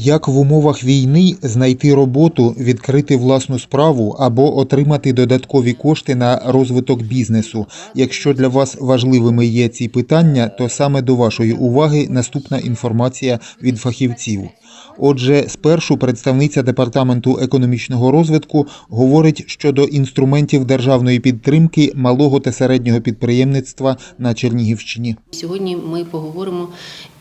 Як в умовах війни знайти роботу, відкрити власну справу або отримати додаткові кошти на розвиток бізнесу? Якщо для вас важливими є ці питання, то саме до вашої уваги наступна інформація від фахівців. Отже, спершу представниця департаменту економічного розвитку говорить щодо інструментів державної підтримки малого та середнього підприємництва на Чернігівщині. Сьогодні ми поговоримо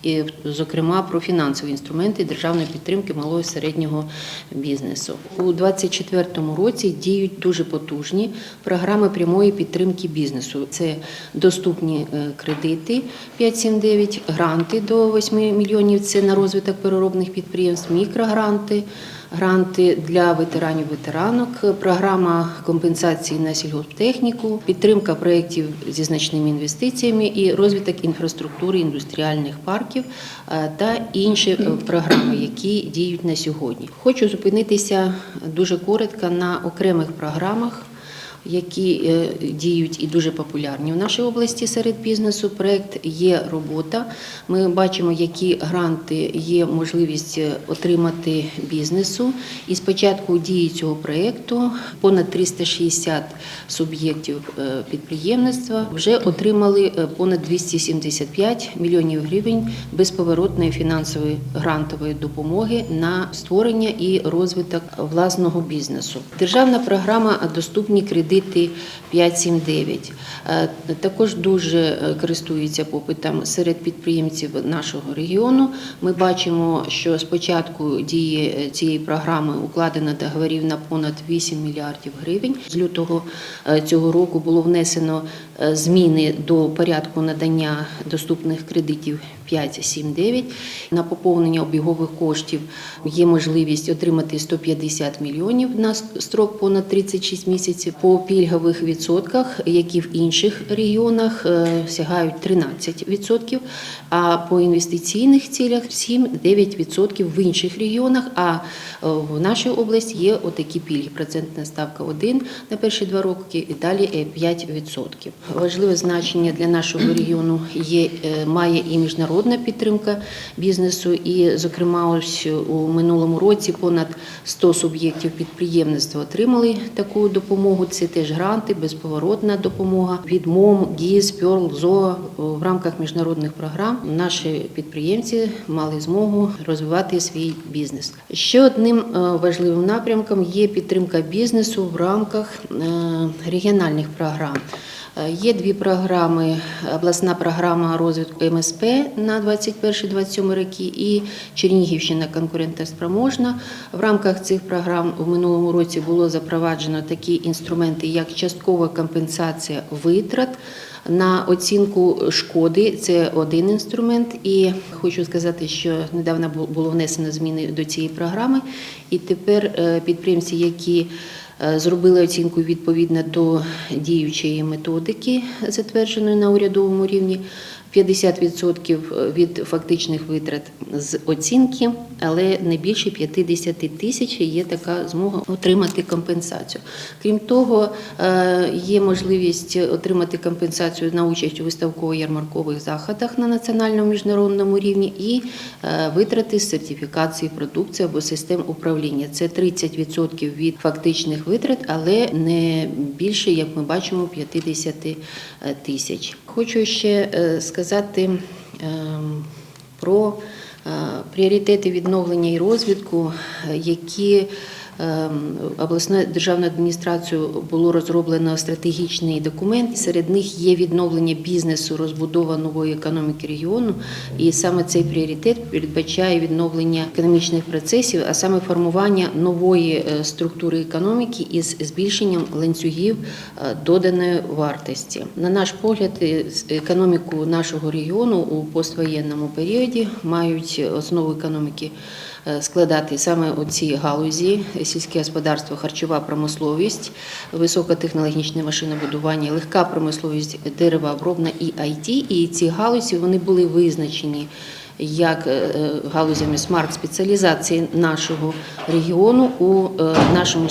і, зокрема про фінансові інструменти державної підтримки малого і середнього бізнесу. У 2024 році діють дуже потужні програми прямої підтримки бізнесу. Це доступні е, кредити 579, гранти до 8 мільйонів. Це на розвиток переробних підприємств, мікрогранти. Гранти для ветеранів ветеранок, програма компенсації на сільгосптехніку, підтримка проєктів зі значними інвестиціями і розвиток інфраструктури індустріальних парків е, та інші е, програми, які діють на сьогодні. Хочу зупинитися дуже коротко на окремих програмах які е, діють і дуже популярні в нашій області серед бізнесу. Проект є робота. Ми бачимо, які гранти є можливість е, отримати бізнесу. І з початку дії цього проекту понад 360 суб'єктів е, підприємництва вже отримали понад 275 мільйонів гривень безповоротної фінансової грантової допомоги на створення і розвиток власного бізнесу. Державна програма Доступні кредити 579 Е, також дуже користуються користується попитом серед підприємців нашого регіону. Ми бачимо, що з початку дії е, цієї програми укладено договорів на понад 8 мільярдів гривень. З лютого е, цього року було внесено е, зміни до порядку надання доступних кредитів 579. На поповнення обігових коштів є можливість отримати 150 мільйонів на строк понад 36 місяців. По пільгових відсотках, які в інших регіонах е, сягають 13%, а по інвестиційних цілях 7-9% в інших регіонах. А е, в нашій області є отакі пільги. Процентна ставка 1 на перші два роки і далі е, 5%. Важливе значення для нашого регіону є е, має і міжнародна підтримка бізнесу. І, зокрема, ось у минулому році понад 100 суб'єктів підприємництва отримали таку допомогу. Це теж гранти, безповоротна допомога від МОМ, ГІС, Пьорл, ЗОО в рамках міжнародних програм. Наші підприємці мали змогу розвивати свій бізнес. Ще одним е, важливим напрямком є підтримка бізнесу в рамках е, регіональних програм. Е, Є дві програми: обласна програма розвитку МСП на 21-27 роки і Чернігівщина конкурентоспроможна. В рамках цих програм в минулому році було запроваджено такі інструменти, як часткова компенсація витрат. На оцінку шкоди це один інструмент, і хочу сказати, що недавно бу- було внесено зміни до цієї програми, і тепер е, підприємці, які е, зробили оцінку відповідно до діючої методики, затвердженої на урядовому рівні. 50% від фактичних витрат з оцінки, але не більше 50 тисяч є така змога отримати компенсацію. Крім того, е, є можливість отримати компенсацію на участь у виставково-ярмаркових заходах на національному міжнародному рівні і е, витрати з сертифікації продукції або систем управління. Це 30% від фактичних витрат, але не більше, як ми бачимо, 50 тисяч. Хочу ще е, сказати ем, про е, пріоритети відновлення і розвитку, е, які обласною державною адміністрацією було розроблено стратегічний документ. Серед них є відновлення бізнесу, розбудова нової економіки регіону. І саме цей пріоритет передбачає відновлення економічних процесів, а саме формування нової е, структури економіки із збільшенням ланцюгів е, доданої вартості. На наш погляд, е, економіку нашого регіону у поствоєнному періоді мають основу економіки складати саме оці галузі: сільське господарство, харчова промисловість, високотехнологічне машинобудування, легка промисловість, деревообробна і IT. І ці галузі вони були визначені. Як е, галузями смарт-спеціалізації нашого регіону у е, нашому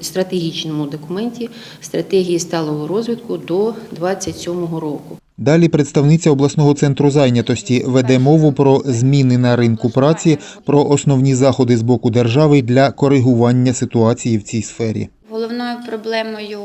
стратегічному документі стратегії сталого розвитку до 2027 року. Далі представниця обласного центру зайнятості веде мову про зміни на ринку праці, про основні заходи з боку держави для коригування ситуації в цій сфері. Головною проблемою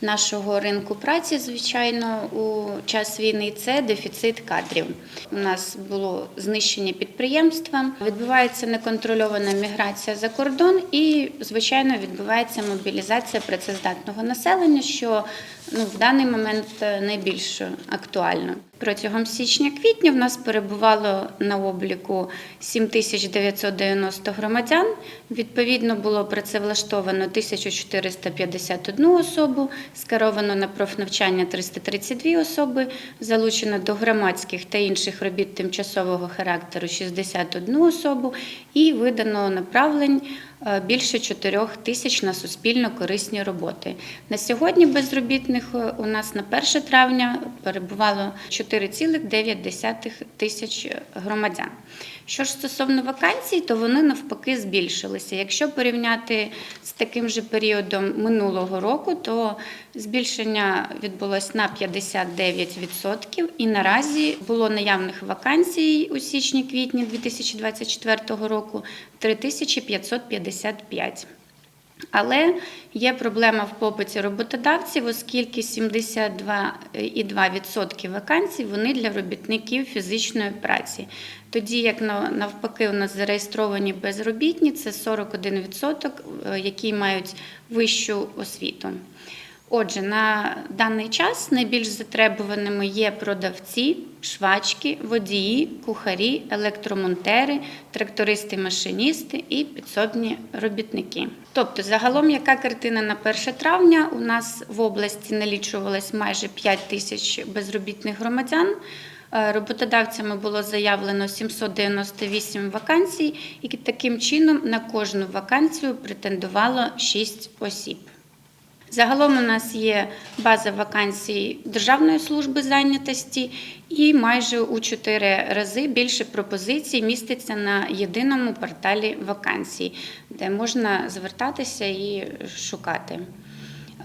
нашого ринку праці, звичайно, у час війни це дефіцит кадрів. У нас було знищення підприємства, відбувається неконтрольована міграція за кордон і, звичайно, відбувається мобілізація працездатного населення, що ну, в даний момент е, найбільш актуально. Протягом січня-квітня в нас перебувало на обліку 7990 громадян. Відповідно, було працевлаштовано 1451 особу, скеровано на профнавчання 332 особи, залучено до громадських та інших робіт тимчасового характеру 61 особу і видано направлень більше 4 тисяч на суспільно корисні роботи. На сьогодні безробітних е, у нас на 1 травня перебувало 4,9 тисяч громадян. Що ж стосовно вакансій, то вони навпаки збільшилися. Якщо порівняти з таким же періодом минулого року, то збільшення відбулось на 59%. І наразі було наявних вакансій у січні-квітні 2024 року 3555. Але є проблема в попиті роботодавців, оскільки 72,2% вакансій вони для робітників фізичної праці. Тоді як навпаки у нас зареєстровані безробітні, це 41%, е, які мають вищу освіту. Отже, на даний час найбільш затребуваними є продавці, швачки, водії, кухарі, електромонтери, трактористи-машиністи і підсобні робітники. Тобто, загалом, яка картина на 1 травня у нас в області налічувалось майже 5 тисяч безробітних громадян. Е, Роботодавцями було заявлено 798 вакансій, і таким чином на кожну вакансію претендувало 6 осіб. Загалом у нас є база вакансій Державної служби зайнятості, і майже у 4 рази більше пропозицій міститься на єдиному порталі вакансій, де можна звертатися і шукати.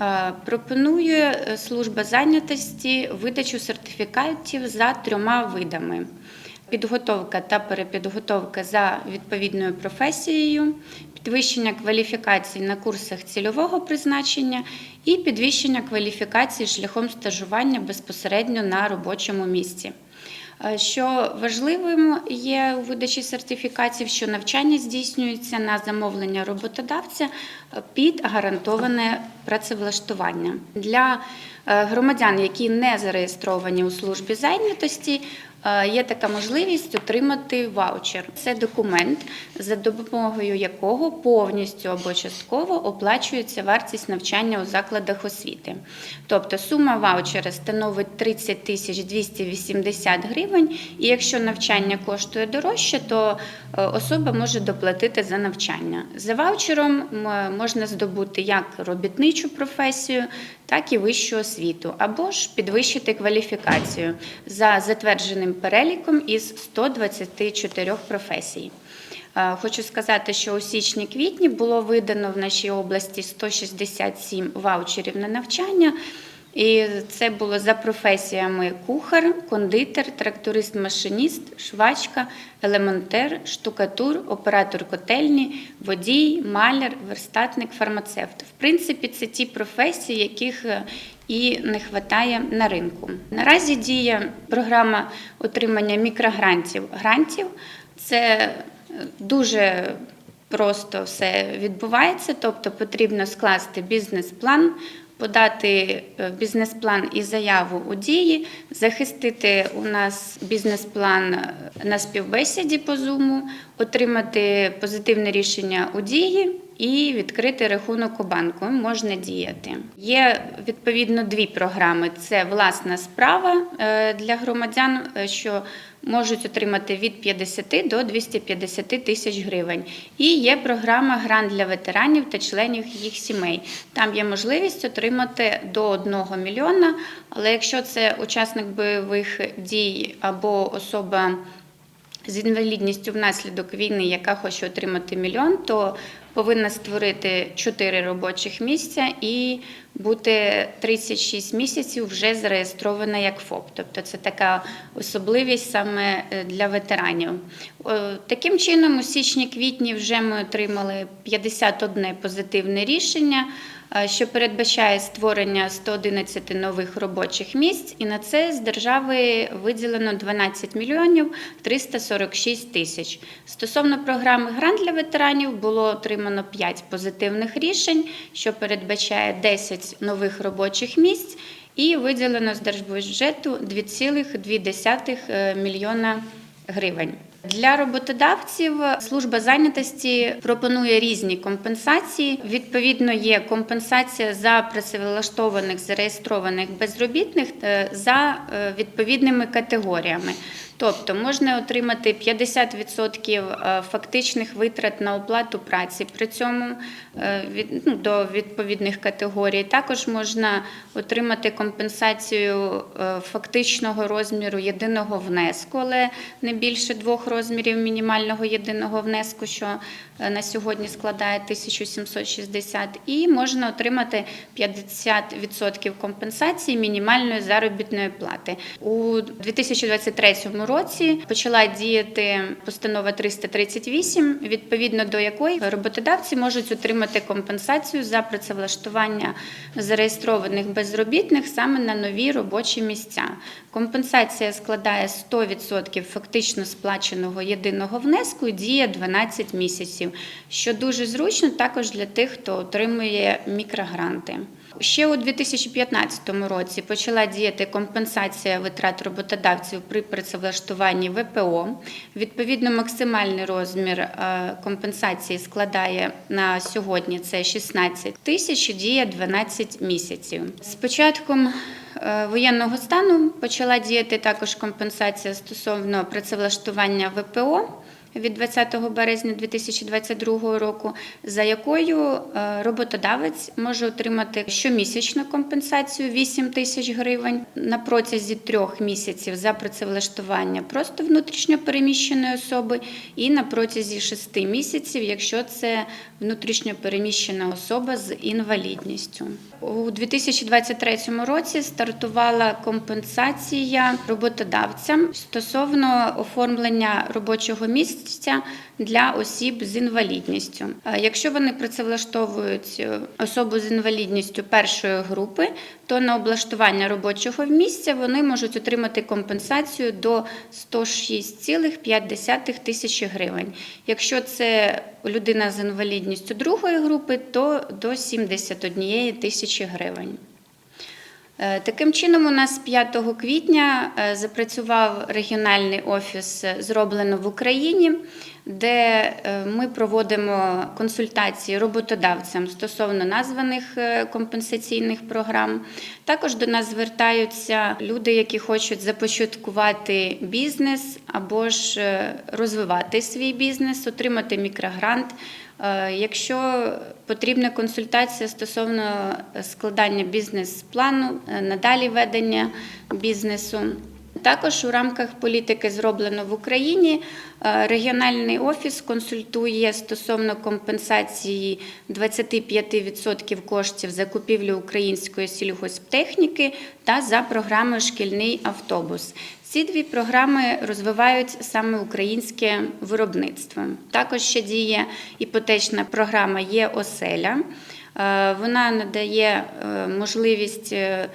Е, Пропонує служба зайнятості видачу сертифікатів за трьома видами: підготовка та перепідготовка за відповідною професією, підвищення кваліфікацій на курсах цільового призначення і підвищення кваліфікації шляхом стажування безпосередньо на робочому місці. Е, Що важливим є у видачі сертифікатів, що навчання здійснюється на замовлення роботодавця е, під гарантоване працевлаштування для е, громадян, які не зареєстровані у службі зайнятості. Е, Є така можливість отримати ваучер. Це документ, за допомогою якого повністю або частково оплачується вартість навчання у закладах освіти. Тобто сума ваучера становить 30 тисяч 280 гривень, і якщо навчання коштує дорожче, то е, особа може доплатити за навчання. За ваучером можна здобути як робітничу професію, так і вищу освіту, або ж підвищити кваліфікацію за затвердженим переліком із 124 професій. Е, Хочу сказати, що у січні-квітні було видано в нашій області 167 ваучерів на навчання. І це було за професіями кухар, кондитер, тракторист-машиніст, швачка, елементер, штукатур, оператор котельні, водій, маляр, верстатник, фармацевт. В принципі, це ті професії, яких е, і не вистачає на ринку. Наразі діє програма отримання мікрогрантів. Грантів це е, дуже просто все відбувається, тобто потрібно скласти бізнес-план. Подати е, бізнес-план і заяву у дії, захистити у нас бізнес-план е, на співбесіді по Zoom, отримати позитивне рішення у дії і відкрити рахунок у банку. Можна діяти. Є відповідно дві програми: це власна справа е, для громадян, е, що можуть отримати від 50 до 250 тисяч гривень. І є програма Грант для ветеранів та членів їх сімей. Там є можливість отримати до 1 мільйона. Але якщо це учасник бойових дій або особа з інвалідністю внаслідок війни, яка хоче отримати мільйон, то повинна створити 4 робочих місця і бути 36 місяців вже зареєстрована як ФОП. Тобто це така особливість саме е, для ветеранів. Е, Таким чином, у січні-квітні вже ми отримали 51 позитивне рішення, е, що передбачає створення 111 нових робочих місць, і на це з держави виділено 12 мільйонів 346 тисяч. Стосовно програми Грант для ветеранів було отримано 5 позитивних рішень, що передбачає 10 нових робочих місць, і виділено з держбюджету 2,2 е, мільйона гривень. Для роботодавців служба зайнятості пропонує різні компенсації. Відповідно, є компенсація за працевлаштованих зареєстрованих безробітних е, за е, відповідними категоріями. Тобто можна отримати 50% е, фактичних витрат на оплату праці при цьому е, від, ну, до відповідних категорій. Також можна отримати компенсацію е, фактичного розміру єдиного внеску, але не більше двох розмірів мінімального єдиного внеску, що на сьогодні складає 1760, і можна отримати 50% компенсації мінімальної заробітної плати. У 2023 році почала діяти постанова 338, відповідно до якої роботодавці можуть отримати компенсацію за працевлаштування зареєстрованих безробітних саме на нові робочі місця. Компенсація складає 100% фактично сплаченого єдиного внеску і діє 12 місяців, що дуже зручно також для тих, хто отримує мікрогранти. Ще у 2015 році почала діяти компенсація витрат роботодавців при працевлаштуванні ВПО. Відповідно, максимальний розмір е, компенсації складає на сьогодні це 16 тисяч, діє 12 місяців. З початком е, воєнного стану почала діяти також компенсація стосовно працевлаштування ВПО від 20 березня 2022 року, за якою е, роботодавець може отримати щомісячну компенсацію 8 тисяч гривень на протязі трьох місяців за працевлаштування просто внутрішньо переміщеної особи, і на протязі шести місяців, якщо це внутрішньо переміщена особа з інвалідністю. У 2023 році стартувала компенсація роботодавцям стосовно оформлення робочого місця для осіб з інвалідністю. Е, Якщо вони працевлаштовують е, особу з інвалідністю першої групи, то на облаштування робочого місця вони можуть отримати компенсацію до 106,5 тисячі гривень. Якщо це людина з інвалідністю другої групи, то до 71 тисячі гривень. Е, Таким чином, у нас 5 квітня е, запрацював регіональний офіс е, зроблено в Україні, де ми проводимо консультації роботодавцям стосовно названих компенсаційних програм. Також до нас звертаються люди, які хочуть започаткувати бізнес або ж розвивати свій бізнес, отримати мікрогрант. Е, Якщо потрібна консультація стосовно складання бізнес-плану, е, надалі ведення бізнесу. Також у рамках політики зроблено в Україні. е, Регіональний офіс консультує стосовно компенсації 25% коштів за купівлю української сільгосптехніки та за програмою Шкільний автобус. Ці дві програми розвивають саме українське виробництво. Також ще діє іпотечна програма Є оселя. Е, Вона надає е, можливість е,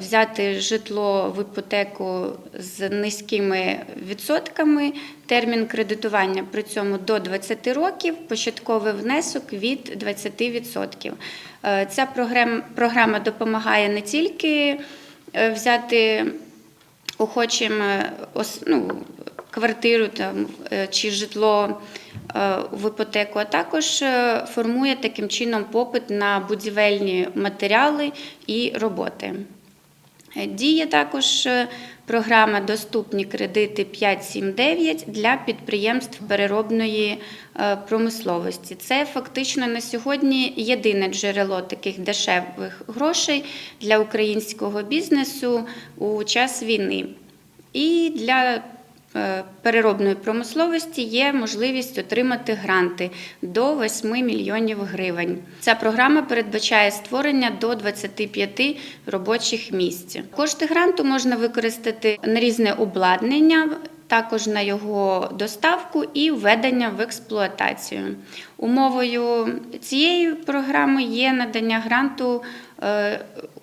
взяти житло в іпотеку з низькими відсотками. Термін кредитування при цьому до 20 років, початковий внесок від 20%. Е, Ця програма допомагає не тільки взяти охочим е, ну, квартиру там, е, чи житло е, в іпотеку, а також формує таким чином попит на будівельні матеріали і роботи. Діє також програма Доступні кредити 579 для підприємств переробної е, промисловості. Це фактично на сьогодні єдине джерело таких дешевих грошей для українського бізнесу у час війни. І для переробної промисловості є можливість отримати гранти до 8 мільйонів гривень. Ця програма передбачає створення до 25 робочих місць. Кошти гранту можна використати на різне обладнання. Також на його доставку і введення в експлуатацію. Умовою цієї програми є надання гранту е,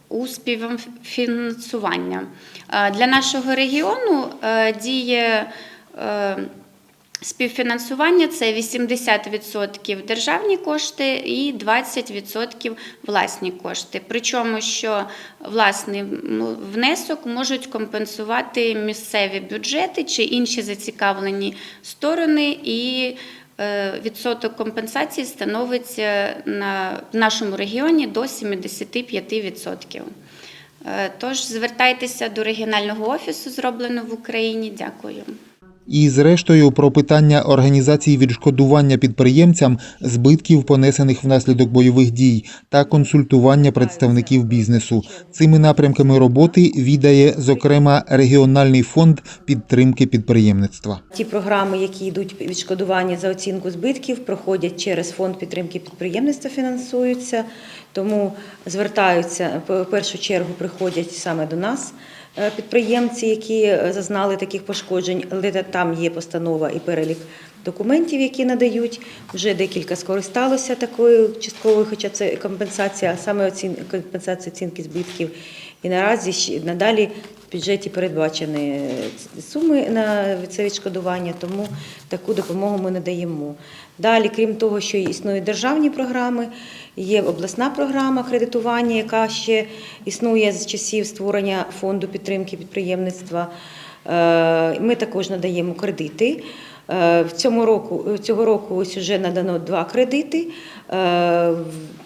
у співфінансування. Е, Для нашого регіону е, діє е, співфінансування це 80% державні кошти і 20% власні кошти. Причому, що власний внесок можуть компенсувати місцеві бюджети чи інші зацікавлені сторони і Відсоток компенсації становиться на в нашому регіоні до 75%. Е, Тож звертайтеся до регіонального офісу, зроблено в Україні. Дякую. І зрештою про питання організації відшкодування підприємцям збитків, понесених внаслідок бойових дій, та консультування представників бізнесу. Цими напрямками роботи відає зокрема регіональний фонд підтримки підприємництва. Ті програми, які йдуть відшкодування за оцінку збитків, проходять через фонд підтримки підприємництва, фінансуються. Тому звертаються в першу чергу, приходять саме до нас підприємці, які е, зазнали таких пошкоджень. Але там є постанова і перелік документів, які надають. Вже декілька скористалося такою частковою, хоча це компенсація, саме оцін... компенсація оцінки збитків. І наразі надалі в бюджеті передбачені суми на це відшкодування, тому таку допомогу ми надаємо. Далі, крім того, що існують державні програми, є обласна програма кредитування, яка ще існує з часів створення фонду підтримки підприємництва. Е, Ми також надаємо кредити. Е, В цьому року цього року ось вже надано два кредити е,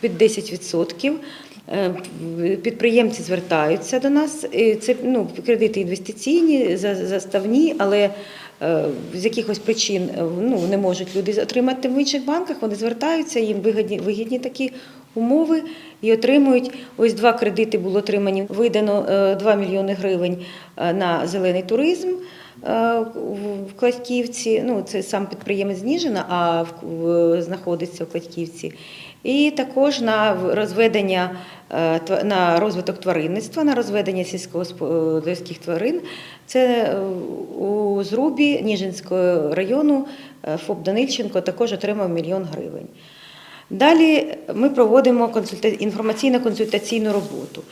під 10%. Е, Підприємці звертаються до нас. Це ну, кредити інвестиційні, за- заставні, але е, з якихось причин е, ну, не можуть люди отримати в інших банках. Вони звертаються, їм вигідні, вигідні такі умови і отримують. Ось два кредити було отримані. Видано е, 2 мільйони гривень е, на зелений туризм. Е, В Кладьківці, ну це сам підприємець Ніжина, а знаходиться в Кладьківці. І також на розведення е, на розвиток тваринництва, на розведення сільськогосподарських тварин. Це е, у Зрубі Ніжинського району ФОП Данильченко також отримав мільйон гривень. Далі ми проводимо консульта- інформаційно-консультаційну роботу.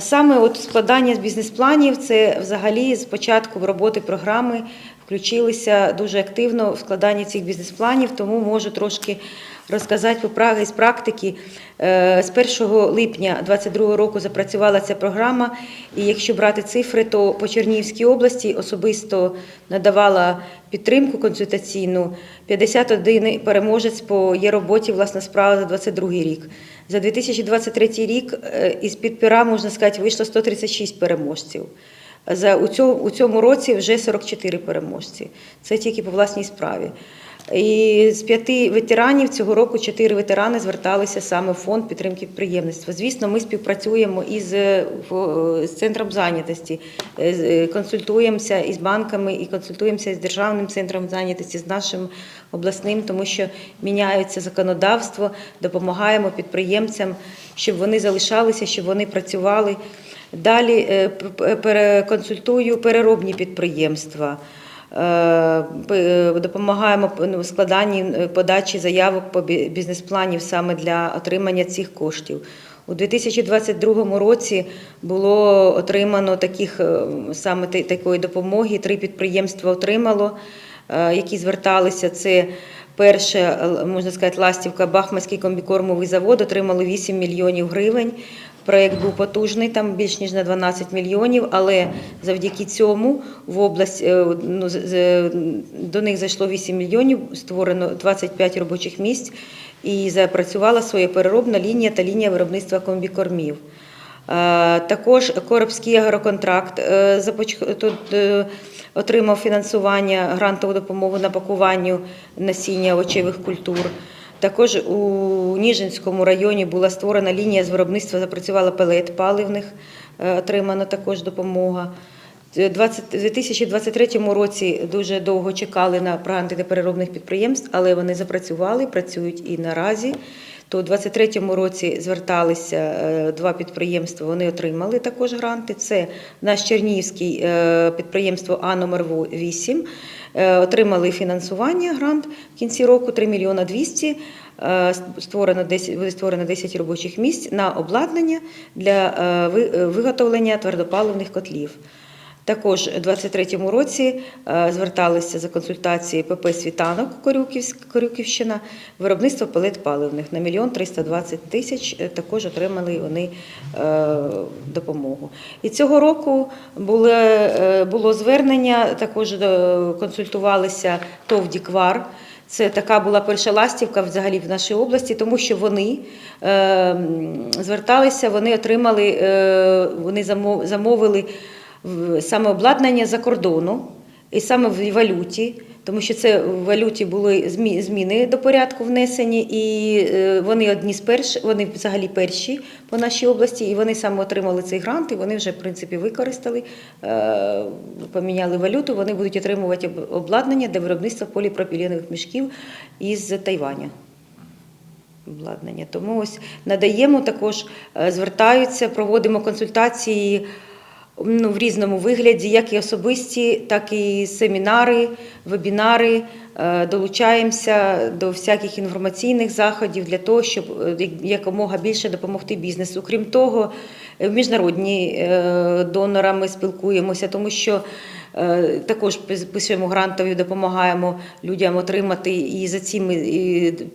Саме от складання бізнес-планів це взагалі з початку роботи програми включилися дуже активно в складанні цих бізнес-планів, тому можу трошки розказати по пра- з практики. Е, З 1 липня 2022 року запрацювала ця програма, і якщо брати цифри, то по Чернігівській області особисто надавала підтримку консультаційну 51 переможець по є роботі власна справа за 22 рік. За 2023 рік е, із під пера, можна сказати, вийшло 136 переможців. За у цьому, у цьому році вже 44 переможці. Це тільки по власній справі. І з п'яти ветеранів цього року чотири ветерани зверталися саме в фонд підтримки підприємництва. Звісно, ми співпрацюємо із е, з центром зайнятості, е, е, консультуємося із банками і консультуємося з державним центром зайнятості, з нашим обласним, тому що міняється законодавство, допомагаємо підприємцям, щоб вони залишалися, щоб вони працювали. Далі е, консультую переробні підприємства. Е, Допомагаємо ну, в складанні е, подачі заявок по бізнес-планів саме для отримання цих коштів. У 2022 році було отримано таких е, саме такої допомоги. Три підприємства отримало, які зверталися. Це перше, можна сказати, Ластівка, Бахмацький комбікормовий завод отримали 8 мільйонів гривень. Проєкт був потужний, там більш ніж на 12 мільйонів, але завдяки цьому в область е, ну, до них зайшло 8 мільйонів, створено 25 робочих місць і запрацювала своя переробна лінія та лінія виробництва комбікормів. Е, Також Коробський агроконтракт е, отримав фінансування, грантову допомогу на пакуванню насіння овочевих культур. Також у Ніжинському районі була створена лінія з виробництва, запрацювала пелет паливних, е, отримана також допомога. 20 У 2023 році дуже довго чекали на гранти непереробних переробних підприємств, але вони запрацювали, працюють і наразі. То у 2023 році зверталися е, два підприємства, вони отримали також гранти. Це наш Чернігівський е, підприємство А номер 8 е, отримали фінансування грант в кінці року 3 мільйона 200. Е, Створено 10, буде створено 10 робочих місць на обладнання для ви- виготовлення твердопаливних котлів. Також у 2023 році е, зверталися за консультації ПП Світанок Корюківщина, виробництво пелет паливних на мільйон 320 тисяч. е, Також отримали вони е, допомогу. І цього року було, звернення, також консультувалися ТОВ «Діквар». Це така була перша ластівка взагалі в нашій області, тому що вони зверталися, вони отримали, вони замовили саме обладнання за кордону і саме в валюті, тому що це в валюті були зміни до порядку внесені, і е, вони одні з перших, вони взагалі перші по нашій області, і вони саме отримали цей грант, і вони вже в принципі використали, е, поміняли валюту. Вони будуть отримувати обладнання для виробництва поліпропіленових мішків із Тайваня обладнання. Тому ось надаємо також, е, звертаються, проводимо консультації ну, в різному вигляді, як і особисті, так і семінари, вебінари. Е, Долучаємося до всяких інформаційних заходів для того, щоб е, якомога більше допомогти бізнесу. Крім того, е, міжнародні донорами спілкуємося, тому що Також пис- пишемо грантові, допомагаємо людям отримати і за цими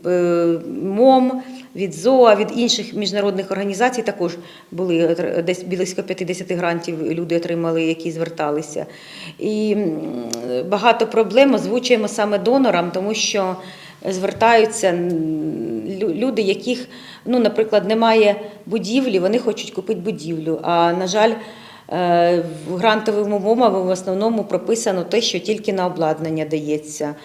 е, МОМ від ЗОА, від інших міжнародних організацій. Також були десь близько 50 грантів люди отримали, які зверталися. І багато проблем озвучуємо саме донорам, тому що звертаються люди, яких, ну, наприклад, немає будівлі, вони хочуть купити будівлю. А на жаль, Е, В грантовому умовам в основному прописано те, що тільки на обладнання дається.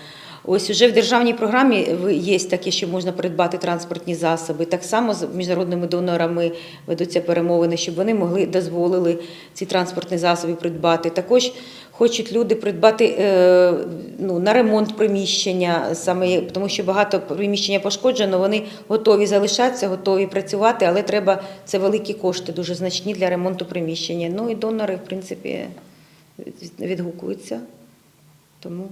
Ось уже в державній програмі є таке, що можна придбати транспортні засоби. Так само з міжнародними донорами ведуться перемовини, щоб вони могли дозволили ці транспортні засоби придбати. Також хочуть люди придбати е, ну, на ремонт приміщення, саме тому що багато приміщення пошкоджено, вони готові залишатися, готові працювати, але треба це великі кошти, дуже значні для ремонту приміщення. Ну і донори, в принципі, відгукуються. Тому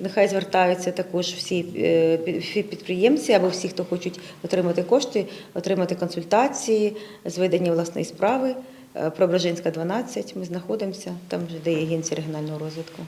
нехай звертаються також всі е, підприємці або всі, хто хочуть отримати кошти, отримати консультації з ведення власної справи. Е, Преображенська, 12, ми знаходимося, там де є агенція регіонального розвитку.